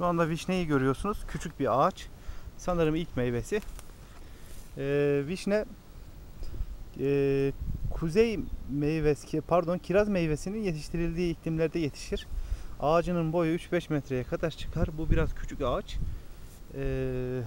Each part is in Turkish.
Şu anda vişneyi görüyorsunuz. Küçük bir ağaç. Sanırım ilk meyvesi. Ee, vişne e, kuzey meyvesi, pardon kiraz meyvesinin yetiştirildiği iklimlerde yetişir. Ağacının boyu 3-5 metreye kadar çıkar. Bu biraz küçük ağaç. Ee,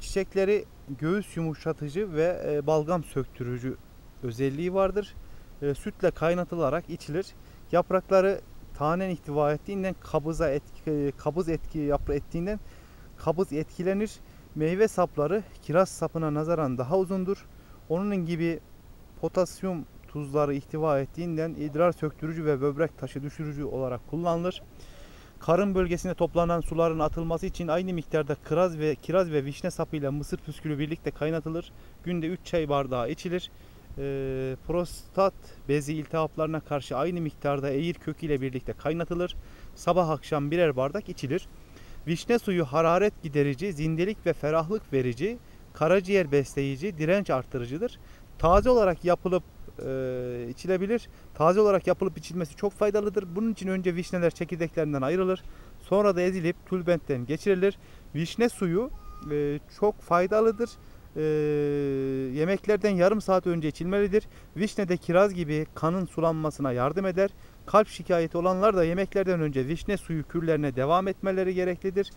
çiçekleri göğüs yumuşatıcı ve e, balgam söktürücü özelliği vardır. E, sütle kaynatılarak içilir. Yaprakları tanen ihtiva ettiğinden kabıza etki, e, kabız etki yapra ettiğinden kabız etkilenir. Meyve sapları kiraz sapına nazaran daha uzundur. Onun gibi potasyum tuzları ihtiva ettiğinden idrar söktürücü ve böbrek taşı düşürücü olarak kullanılır. Karın bölgesine toplanan suların atılması için aynı miktarda kiraz ve kiraz ve vişne sapıyla mısır püskülü birlikte kaynatılır. Günde 3 çay bardağı içilir. Ee, prostat bezi iltihaplarına karşı aynı miktarda eğir kökü ile birlikte kaynatılır. Sabah akşam birer bardak içilir. Vişne suyu hararet giderici, zindelik ve ferahlık verici, karaciğer besleyici, direnç artırıcıdır. Taze olarak yapılıp e, içilebilir. Taze olarak yapılıp içilmesi çok faydalıdır. Bunun için önce vişneler çekirdeklerinden ayrılır. Sonra da ezilip tülbentten geçirilir. Vişne suyu e, çok faydalıdır. E, yemeklerden yarım saat önce içilmelidir. Vişne de kiraz gibi kanın sulanmasına yardım eder. Kalp şikayeti olanlar da yemeklerden önce vişne suyu kürlerine devam etmeleri gereklidir.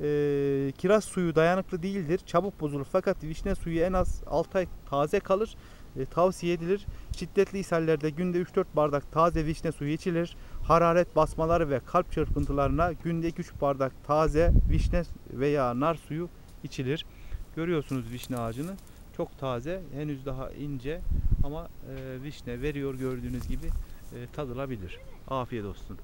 E, kiraz suyu dayanıklı değildir. Çabuk bozulur fakat vişne suyu en az 6 ay taze kalır. E, tavsiye edilir. Şiddetli ishallerde günde 3-4 bardak taze vişne suyu içilir. Hararet basmaları ve kalp çırpıntılarına günde 2-3 bardak taze vişne veya nar suyu içilir. Görüyorsunuz vişne ağacını. Çok taze, henüz daha ince ama e, vişne veriyor gördüğünüz gibi e, tadılabilir. Afiyet olsun.